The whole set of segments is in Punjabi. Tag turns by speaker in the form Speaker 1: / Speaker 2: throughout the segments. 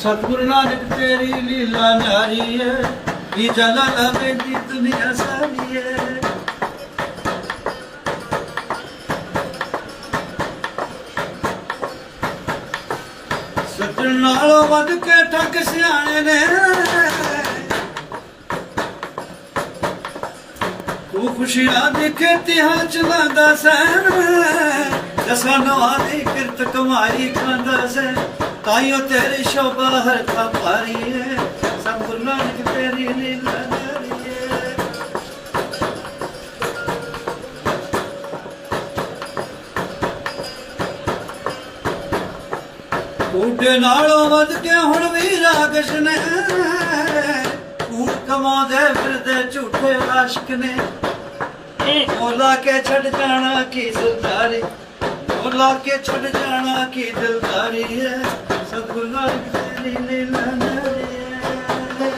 Speaker 1: ਸਤਿਗੁਰੂ ਨਾਨਕ ਤੇਰੀ ਲੀਲਾ ਨਿਆਰੀ ਏ ਨੀ ਜਨਾ ਲਵੇ ਦੀ ਦੁਨੀਆ ਸਾਰੀ ਏ ਸੱਜਣ ਨਾਲੋਂ ਵੱਧ ਕੇ ਠੱਗ ਸਿਆਣੇ ਨੇ। ਤੂੰ ਖੁਸ਼ੀਆਂ ਦੀ ਖੇਤੀਆਂ ਚਲਾਉਂਦਾ ਸੈਨ ਦਸਾਂ ਨਵਾਂ ਦੀ ਕਿਰਤ ਕਮਾਈ ਖਾਂਦਾ ਸੈਨ ਤਾਈਓ ਤੇਰੀ ਸ਼ੋਭਾ ਹਰ ਥਾਂ ਭਾਰੀ ਏ ਸਭ ਗੁਰੂ ਨਾਨਕ ਤੇਰੀ ਲੀਲਾ ਨਿਆਰੀ ਨਾਲੋਂ ਵੱਧ ਕੇ ਹੁਣ ਵੀ ਰਾਗਸ਼ ਨੇ ਕਮਾਉਂਦੇ ਫਿਰਦੇ ਝੂਠੇ ਆਸ਼ਕ ਨੇ। ਉਹ ਲਾ ਕੇ ਛੱਡ ਜਾਣਾ ਕੀ ਦਿਲਦਾਰੀ, ਬੋਲਾ ਕੇ ਛੱਡ ਜਾਣਾ ਕੀ ਦਿਲਦਾਰੀ ਹੈ। ਸਤਿਗੁਰੂ ਨਾਨਕ ਤੇਰੀ ਲੀਲਾ ਨਾਰੀ ਹੈ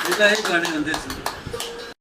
Speaker 1: ਇਹ ਤਾਂ ਇਹ ਗਾਣੇ ਹੁੰਦੇ ਸੀ